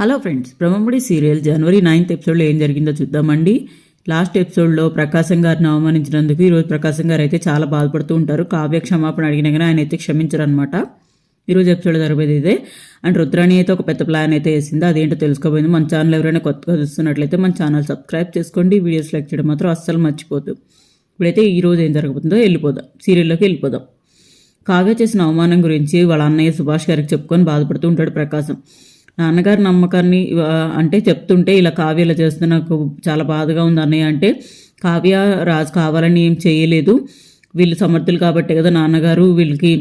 Hello friends Brahmamudi serial జనవరి ninth ఎపిసోడ్లో ఏం జరిగిందో చూద్దామండి. లాస్ట్ ఎపిసోడ్లో ప్రకాశం గారిని అవమానించినందుకు ఈరోజు ప్రకాశం గారు అయితే చాలా బాధపడుతూ ఉంటారు. కావ్య క్షమాపణ అడిగినా కానీ ఆయన అయితే క్షమించరనమాట ఈరోజు ఎపిసోడ్ జరిపేది ఇదే. అండ్ రుద్రాణి అయితే ఒక పెద్ద ప్లాన్ అయితే వేసింది. అదేంటో తెలుసుకోబోయింది. మన ఛానల్ ఎవరైనా కొత్తగా చూస్తున్నట్లయితే మన ఛానల్ సబ్స్క్రైబ్ చేసుకోండి. వీడియోస్ లైక్ చేయడం మాత్రం అస్సలు మర్చిపోద్దు ఇప్పుడైతే ఈ రోజు ఏం జరగబోతుందో వెళ్ళిపోదాం. సీరియల్లోకి వెళ్ళిపోదాం. కావ్య చేసిన అవమానం గురించి వాళ్ళ అన్నయ్య సుభాష్ గారికి చెప్పుకొని బాధపడుతూ ఉంటాడు ప్రకాశం. నాన్నగారు నమ్మకాన్ని అంటే చెప్తుంటే ఇలా కావ్య ఇలా చేస్తే నాకు చాలా బాధగా ఉంది అన్నయ్య. అంటే కావ్య రాజు కావాలని ఏం చేయలేదు. వీళ్ళు సమర్థులు కాబట్టి కదా నాన్నగారు వీళ్ళకి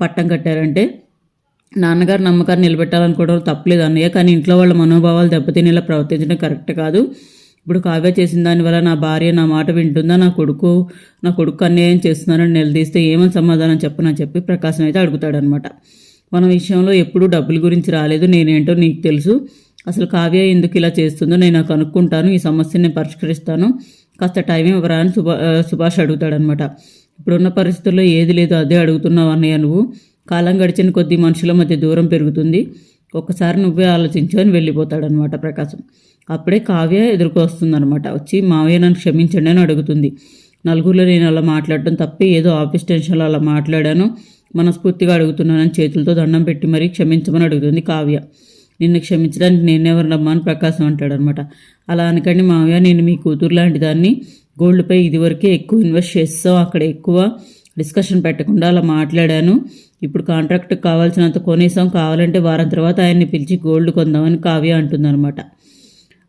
పట్టం కట్టారంటే నాన్నగారు నమ్మకాన్ని నిలబెట్టాలనుకోవడం తప్పలేదు అన్నయ్య. కానీ ఇంట్లో వాళ్ళ మనోభావాలు దెబ్బతినేలా ప్రవర్తించడం కరెక్ట్ కాదు. ఇప్పుడు కావ్య చేసిన దానివల్ల నా భార్య నా మాట వింటుందా? నా కొడుకు నా కొడుకు అన్యాయం చేస్తున్నారని నిలదీస్తే ఏమని సమాధానం చెప్పనని చెప్పి ప్రకాశం అయితే అడుగుతాడనమాట మన విషయంలో ఎప్పుడూ డబ్బుల గురించి రాలేదు. నేనేంటో నీకు తెలుసు. అసలు కావ్య ఎందుకు ఇలా చేస్తుందో నేను కనుక్కుంటాను ఈ సమస్యని నేను పరిష్కరిస్తాను. కాస్త టైం ఇవ్వరా అని సుభా సుభాష్ అడుగుతాడనమాట. ఇప్పుడున్న పరిస్థితుల్లో ఏది లేదు అదే అడుగుతున్నావు అన్నయ్య నువ్వు. కాలం గడిచిన కొద్దీ మనుషుల మధ్య దూరం పెరుగుతుంది. ఒక్కసారి నువ్వే ఆలోచించు అని వెళ్ళిపోతాడనమాట ప్రకాశం. అప్పుడే కావ్య ఎదుర్కొస్తుందనమాట వచ్చి మావయ్య నన్ను క్షమించండి అని అడుగుతుంది. నలుగురిలో నేను అలా మాట్లాడటం తప్పి. ఏదో ఆఫీస్ టెన్షన్లో అలా మాట్లాడాను. మనస్ఫూర్తిగా అడుగుతున్నానని చేతులతో దండం పెట్టి మరీ క్షమించమని అడుగుతుంది కావ్య. నిన్ను క్షమించడానికి నేనెవరినమ్మా అని ప్రకాశం అంటాడనమాట. అలా అనకండి మావయ్య నేను మీ కూతురు లాంటి దాన్ని గోల్డ్పై ఇదివరకే ఎక్కువ ఇన్వెస్ట్ చేస్తాం అక్కడ ఎక్కువ డిస్కషన్ పెట్టకుండా అలా మాట్లాడాను. ఇప్పుడు కాంట్రాక్ట్ కావాల్సినంత కొనేసాం కావాలంటే వారం తర్వాత ఆయన్ని పిలిచి గోల్డ్ కొందామని కావ్య అంటుందన్నమాట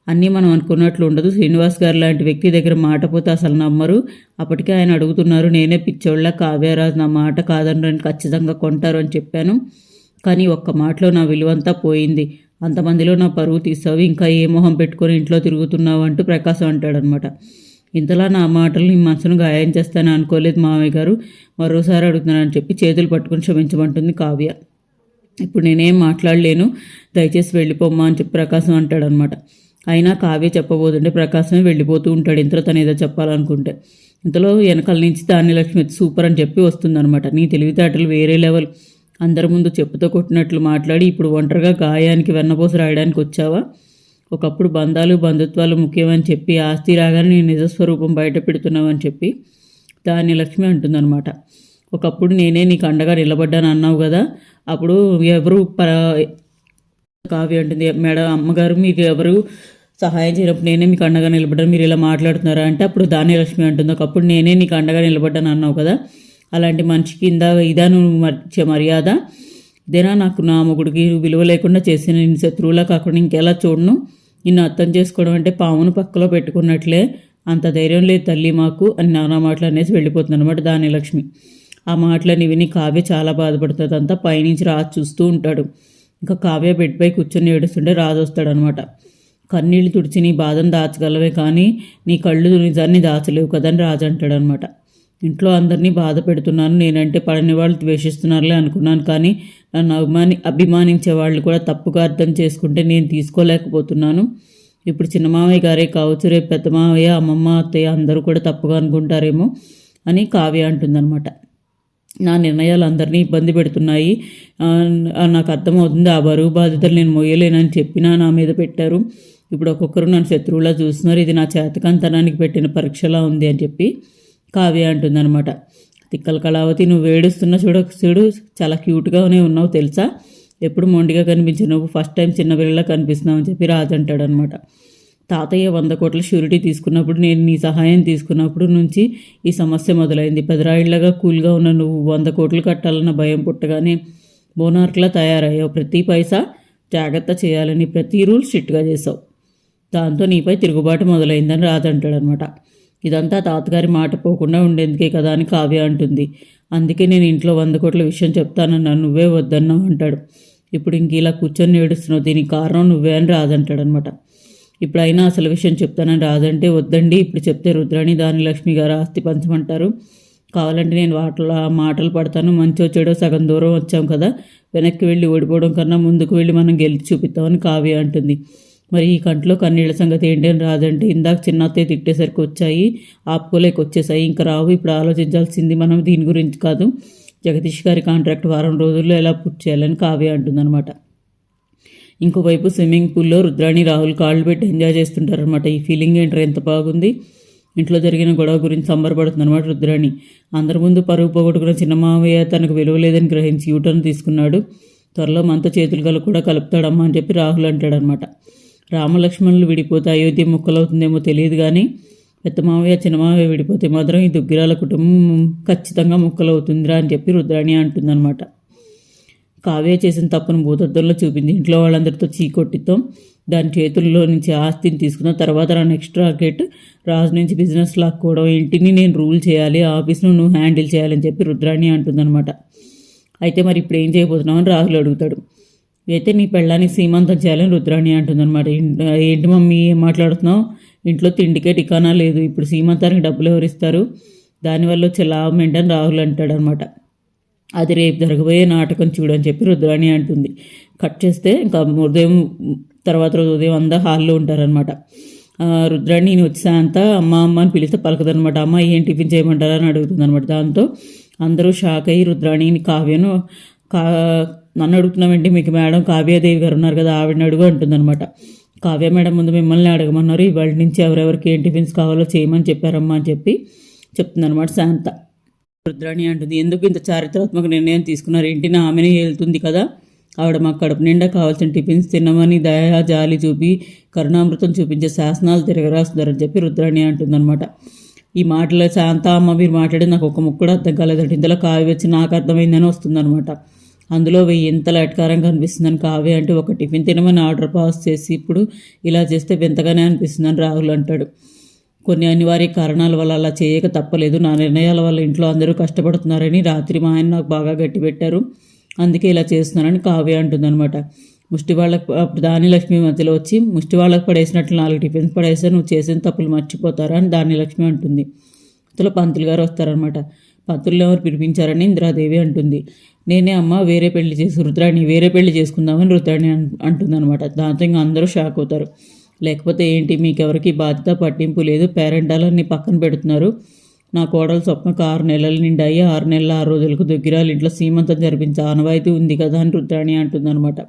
అన్నీ మనం అనుకున్నట్లు ఉండదు. శ్రీనివాస్ గారు లాంటి వ్యక్తి దగ్గర మాట పోతే అసలు నమ్మరు. అప్పటికే ఆయన అడుగుతున్నారు నేనే పిచ్చోళ్ళ కావ్యరాజు నా మాట కాదని ఖచ్చితంగా కొంటారు అని చెప్పాను. కానీ ఒక్క మాటలో నా విలువంతా పోయింది. అంతమందిలో నా పరువు తీసావు ఇంకా ఏ మొహం పెట్టుకొని ఇంట్లో తిరుగుతున్నావు అంటూ ప్రకాశం అంటాడనమాట. ఇంతలా నా మాటలు నీ మనసును గాయం చేస్తానని అనుకోలేదు మామయ్య గారు. మరోసారి అడుగుతున్నానని చెప్పి చేతులు పట్టుకుని క్షమించమంటుంది కావ్య. ఇప్పుడు నేనేం మాట్లాడలేను దయచేసి వెళ్ళిపోమ్మా అని చెప్పి ప్రకాశం అంటాడనమాట. అయినా కావ్య చెప్పబోతుంటే ప్రకాశమే వెళ్ళిపోతూ ఉంటాడు. ఇంతలో తను ఏదో చెప్పాలనుకుంటే. ఇంతలో వెనకాల నుంచి దాని లక్ష్మి సూపర్ అని చెప్పి వస్తుందనమాట నీ తెలివితేటలు వేరే లెవెల్. అందరి ముందు చెప్పుతో కొట్టినట్లు మాట్లాడి ఇప్పుడు ఒంటరిగా గాయానికి వెన్నపోస రాయడానికి వచ్చావా? ఒకప్పుడు బంధాలు బంధుత్వాలు ముఖ్యమని చెప్పి ఆస్తి రాగానే నేను నిజస్వరూపం బయట పెడుతున్నావని చెప్పి దాని లక్ష్మి అంటుందన్నమాట. ఒకప్పుడు నేనే నీకు అండగా నిలబడ్డాను అన్నావు కదా. అప్పుడు ఎవరు ప కావ్య అంటుంది మేడం అమ్మగారు మీకు ఎవరు సహాయం చేయనప్పుడు నేనే మీకు అండగా నిలబడ్డాను. మీరు ఇలా మాట్లాడుతున్నారా అంటే అప్పుడు ధాన్యలక్ష్మి అంటుంది. ఒకప్పుడు నేనే నీకు అండగా నిలబడ్డాను అన్నావు కదా. అలాంటి మనిషికి ఇందా ఇదా నువ్వు మర్చే మర్యాద? ఇదేనా నాకు నా మొగుడికి విలువ లేకుండా చేసిన నేను శత్రువులా కాకుండా ఇంకెలా చూడను? నిన్ను అర్థం చేసుకోవడం అంటే పామును పక్కలో పెట్టుకున్నట్లే. అంత ధైర్యం లేదు తల్లి మాకు అని నానా మాటలు అనేసి వెళ్ళిపోతుంది అనమాట ధాన్యలక్ష్మి. ఆ మాటలని విని కావ్య చాలా బాధపడుతుంది. అంతా పైనుంచి రాజు చూస్తూ ఉంటాడు. ఇంకా కావ్య బెడ్పై కూర్చొని ఏడుస్తుంటే రాజు వస్తాడనమాట కన్నీళ్ళు తుడిచి నీ బాధను దాచగలవే కానీ నీ కళ్ళు నిజాన్ని దాచలేవు కదని రాజు అంటాడనమాట. ఇంట్లో అందరినీ బాధ పెడుతున్నాను నేనంటే పడని వాళ్ళు ద్వేషిస్తున్నారులే అనుకున్నాను కానీ నన్ను అభిమాని అభిమానించే వాళ్ళు కూడా తప్పుగా అర్థం చేసుకుంటే నేను తీసుకోలేకపోతున్నాను. ఇప్పుడు చిన్న మామయ్య గారే కావచ్చు రేపు పెద్ద మామయ్య అమ్మమ్మ అత్తయ్య అందరూ కూడా తప్పుగా అనుకుంటారేమో అని కావ్య అంటుందన్నమాట నా నిర్ణయాలు అందరినీ ఇబ్బంది పెడుతున్నాయి. నాకు అర్థమవుతుంది ఆ బరువు బాధ్యతలు నేను మొయ్యలేనని చెప్పినా నా మీద పెట్టారు. ఇప్పుడు ఒక్కొక్కరు నన్ను శత్రువులా చూస్తున్నారు ఇది నా చేతకంతనానికి పెట్టిన పరీక్షలా ఉంది అని చెప్పి కావ్య అంటుందన్నమాట. తిక్కల కళావతి నువ్వు వేడుస్తున్న చూడ చూడు చాలా క్యూట్గానే ఉన్నావు తెలుసా? ఎప్పుడు మొండిగా కనిపించిన నువ్వు ఫస్ట్ టైం చిన్నపిల్లలా కనిపిస్తున్నావు అని చెప్పి రాజు అంటాడనమాట తాతయ్య వంద కోట్ల షూరిటీ తీసుకున్నప్పుడు నేను నీ సహాయం తీసుకున్నప్పుడు నుంచి ఈ సమస్య మొదలైంది. పెదరాయిళ్ళగా కూల్గా ఉన్న నువ్వు వంద కోట్లు కట్టాలన్న భయం పుట్టగానే బోనార్క్లా తయారయ్యావు. ప్రతి పైసా జాగ్రత్త చేయాలని ప్రతి రూల్ స్ట్రిక్ట్గా చేసావు దాంతో నీపై తిరుగుబాటు మొదలైందని రాదంటాడనమాట అంటాడనమాట. ఇదంతా తాతగారి మాట పోకుండా ఉండేందుకే కదా అని కావ్య అంటుంది. అందుకే నేను ఇంట్లో వంద కోట్ల విషయం చెప్తానన్నా నువ్వే వద్దన్నావు అంటాడు. ఇప్పుడు ఇంక ఇలా కూర్చొని ఏడుస్తున్నావు దీనికి కారణం నువ్వే అని రాదంటాడనమాట ఇప్పుడైనా అసలు విషయం చెప్తానని రాదంటే వద్దండి ఇప్పుడు చెప్తే రుద్రాణి దాని లక్ష్మి గారు ఆస్తి పంచమంటారు. కావాలంటే నేను వాటల మాటలు పడతాను మంచో చెడో సగం దూరం వచ్చాం కదా వెనక్కి వెళ్ళి ఓడిపోవడం కన్నా ముందుకు వెళ్ళి మనం గెలిచి చూపిస్తామని కావ్య అంటుంది. మరి ఈ కంట్లో కన్నీళ్ళ సంగతి ఏంటి అని రాదంటే ఇందాక చిన్న అత్తయ్య తిట్టేసరికి వచ్చాయి ఆపుకోలేక వచ్చేసాయి. ఇంకా రావు ఇప్పుడు ఆలోచించాల్సింది మనం దీని గురించి కాదు. జగదీష్ గారి కాంట్రాక్ట్ వారం రోజుల్లో ఎలా పూర్తి చేయాలని కావ్య అంటుందన్నమాట. ఇంకోవైపు స్విమ్మింగ్ పూల్లో రుద్రాణి రాహుల్ కాళ్ళు పెట్టి ఎంజాయ్ చేస్తుంటారనమాట ఈ ఫీలింగ్ ఏంటో ఎంత బాగుంది. ఇంట్లో జరిగిన గొడవ గురించి సంబరపడుతుంది అనమాట రుద్రాణి. అందరి ముందు పరుగు పోగొట్టుకున్న చిన్న మావయ్య తనకు విలువ లేదని గ్రహించి యూటర్న్ తీసుకున్నాడు. త్వరలో మనతో చేతులు కలు కూడా కలుపుతాడమ్మా అని చెప్పి రాహుల్ అంటాడనమాట రామలక్ష్మణులు విడిపోతే అయోధ్య ముక్కలవుతుందేమో తెలియదు కానీ పెద్ద మావయ్య విడిపోతే మాత్రం ఈ దుగ్గిరాల కుటుంబం ఖచ్చితంగా ముక్కలవుతుందిరా అని చెప్పి రుద్రాణి అంటుందన్నమాట. కావ్య చేసిన తప్పును భూతద్దంలో చూపింది. ఇంట్లో వాళ్ళందరితో చీకొట్టితో దాని చేతుల్లో నుంచి ఆస్తిని తీసుకున్న తర్వాత నా నెక్స్ట్ టార్గెట్ రాజు నుంచి బిజినెస్ లాక్కోవడం ఇంటిని నేను రూల్ చేయాలి ఆఫీస్ను నువ్వు హ్యాండిల్ చేయాలని చెప్పి రుద్రాణి అంటుందన్నమాట. అయితే మరి ఇప్పుడు ఏం చేయబోతున్నావు అని రాహుల్ అడుగుతాడు. అయితే నీ పెళ్ళానికి సీమంతం చేయాలని రుద్రాణి అంటుందన్నమాట. ఏంటి మమ్మీ ఏం మాట్లాడుతున్నావు? ఇంట్లో తిండికే టికానా లేదు. ఇప్పుడు సీమంతానికి డబ్బులు ఎవరిస్తారు దానివల్ల వచ్చే లాభం ఏంటని రాహుల్ అంటాడనమాట అది రేపు జరగబోయే నాటకం చూడని చెప్పి రుద్రాణి అంటుంది. కట్ చేస్తే ఇంకా ఉదయం తర్వాత రోజు ఉదయం అంతా హాల్లో ఉంటారనమాట రుద్రాణి నేను వచ్చేంత అమ్మ అమ్మ అని పిలిస్తే పలకదనమాట అమ్మ ఏం టిఫిన్ చేయమంటారని అడుగుతుంది అనమాట దాంతో అందరూ షాక్ అయ్యి రుద్రాణిని కావ్యను కా నన్ను అడుగుతున్నామంటే మీకు మేడం కావ్యాదేవి గారు ఉన్నారు కదా ఆవిడని అడుగు అంటుందన్నమాట. కావ్య మేడం ముందు మిమ్మల్ని అడగమన్నారు. ఇవాళ నుంచి ఎవరెవరికి ఏం టిఫిన్స్ కావాలో చేయమని చెప్పారమ్మా అని చెప్పి చెప్తుందన్నమాట శాంత. రుద్రాణి అంటుంది ఎందుకు ఇంత చారిత్రాత్మక నిర్ణయం తీసుకున్నారు? ఏంటి? నా ఆమెనే వెళ్తుంది కదా. ఆవిడ మా కడుపు నిండా కావాల్సిన టిఫిన్స్ తినమని దయా జాలి చూపి కరుణామృతం చూపించే శాసనాలు తిరగరాస్తున్నారని చెప్పి రుద్రాణి అంటుందన్నమాట. ఈ మాటలో శాంత అమ్మ మీరు మాట్లాడి నాకు ఒక ముక్క కూడా అర్థం కాలేదంటే. ఇందులో కావి వచ్చి నాకు అర్థమైందని వస్తుందన్నమాట. అందులో వెయ్యి లట్కారం ఎట్కారంగా అనిపిస్తుందని అంటే ఒక టిఫిన్ తినమని ఆర్డర్ పాస్ చేసి ఇప్పుడు ఇలా చేస్తే వింతగానే అనిపిస్తుందని రాహుల్ అంటాడు. కొన్ని అనివార్య కారణాల వల్ల అలా చేయక తప్పలేదు. నా నిర్ణయాల వల్ల ఇంట్లో అందరూ కష్టపడుతున్నారని రాత్రి మా ఆయన నాకు బాగా గట్టిపెట్టారు అందుకే ఇలా చేస్తున్నానని కావ్య అంటుందన్నమాట. ముష్టి వాళ్ళకు అప్పుడు దాని లక్ష్మి మధ్యలో వచ్చి ముష్టి వాళ్ళకు పడేసినట్లు నాలుగు టిఫిన్స్ పడేస్తే నువ్వు చేసిన తప్పులు మర్చిపోతారా అని దాని లక్ష్మి అంటుంది. ఇంతలో పంతులు గారు వస్తారనమాట ఎవరు పిలిపించారని ఇందిరాదేవి అంటుంది. నేనే అమ్మ వేరే పెళ్ళి చేసి రుద్రాణి వేరే పెళ్ళి చేసుకుందామని రుద్రాణి అంటుందన్నమాట. దాంతో ఇంకా అందరూ షాక్ అవుతారు. లేకపోతే ఏంటి మీకెవరికి బాధ్యత పట్టింపు లేదు పేరెంటాలని పక్కన పెడుతున్నారు. నా కోడలు స్వప్నకు ఆరు నెలలు నిండాయి. ఆరు నెలల ఆరు రోజులకు దగ్గరాలు ఇంట్లో సీమంతం జరిపించే ఆనవాయితీ ఉంది కదా అని రుద్రాణి అంటుందన్నమాట.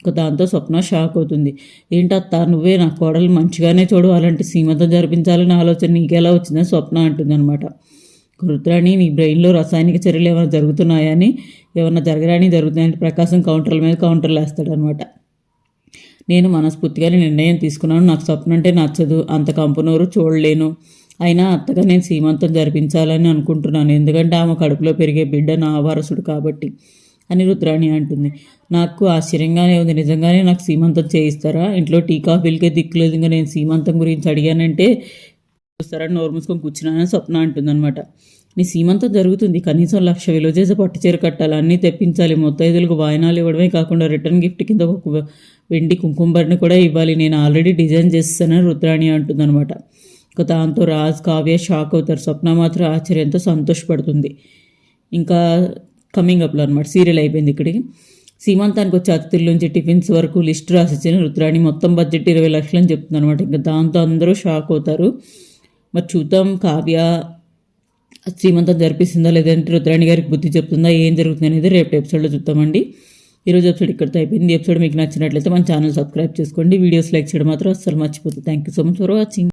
ఇక దాంతో స్వప్న షాక్ అవుతుంది. ఏంటత్త నువ్వే నా కోడలు మంచిగానే చూడు. అలాంటి సీమంతం జరిపించాలని ఆలోచన నీకెలా వచ్చిందని స్వప్న అంటుందన్నమాట. రుద్రాణి నీ బ్రెయిన్లో రసాయనిక చర్యలు ఏమైనా జరుగుతున్నాయని ఏమైనా జరగరాని జరుగుతున్నాయని ప్రకాశం కౌంటర్ల మీద కౌంటర్లు వేస్తాడనమాట నేను మనస్ఫూర్తిగానే నిర్ణయం తీసుకున్నాను. నాకు స్వప్న అంటే నచ్చదు. అంత కంపనూరు చూడలేను. అయినా అత్తగా నేను సీమంతం జరిపించాలని అనుకుంటున్నాను. ఎందుకంటే ఆమె కడుపులో పెరిగే బిడ్డ నా వారసుడు కాబట్టి అని రుద్రాణి అంటుంది. నాకు ఆశ్చర్యంగానే ఉంది. నిజంగానే నాకు సీమంతం చేయిస్తారా? ఇంట్లో టీ కాఫీలకే దిక్కులేదు ఇంకా నేను సీమంతం గురించి అడిగానంటే చూస్తారా నోరు మూసుకొని కూర్చున్నానని స్వప్న అంటుందన్నమాట. నీ సీమంతా జరుగుతుంది. కనీసం లక్ష విలువ చేసి పట్టు చీర కట్టాలి. అన్నీ తెప్పించాలి. మొత్తైదులకు వాయినాలు ఇవ్వడమే కాకుండా రిటర్న్ గిఫ్ట్ కింద ఒక వెండి కుంకుమబరిని కూడా ఇవ్వాలి. నేను ఆల్రెడీ డిజైన్ చేస్తానని రుద్రాణి అంటుందన్నమాట. ఇంకా దాంతో రాజ్ కావ్య షాక్ అవుతారు. స్వప్న మాత్రం ఆశ్చర్యంతో సంతోషపడుతుంది. ఇంకా కమింగ్ అప్లో అనమాట సీరియల్ అయిపోయింది ఇక్కడికి. సీమంతానికి వచ్చే అతిథుల నుంచి టిఫిన్స్ వరకు లిస్ట్ రాసిచ్చిన. రుద్రాణి మొత్తం బడ్జెట్ ఇరవై లక్షలు అని చెప్తుంది అనమాట ఇంకా దాంతో అందరూ షాక్ అవుతారు. మరి చూద్దాం కావ్య శ్రీమంతం జరిపిస్తుందా లేదంటే రుద్రాణి గారికి బుద్ధి చెప్తుందా ఏం జరుగుతుంది అనేది రేపు ఎపిసోడ్లో చూద్దామండి. ఈరోజు ఎపిసోడ్ ఇక్కడితో అయిపోయింది. ఎపిసోడ్ మీకు నచ్చినట్లయితే మన ఛానల్ సబ్స్క్రైబ్ చేసుకోండి. వీడియోస్ లైక్ చేయడం మాత్రం అస్సలు మర్చిపోతుంది thank you so much for watching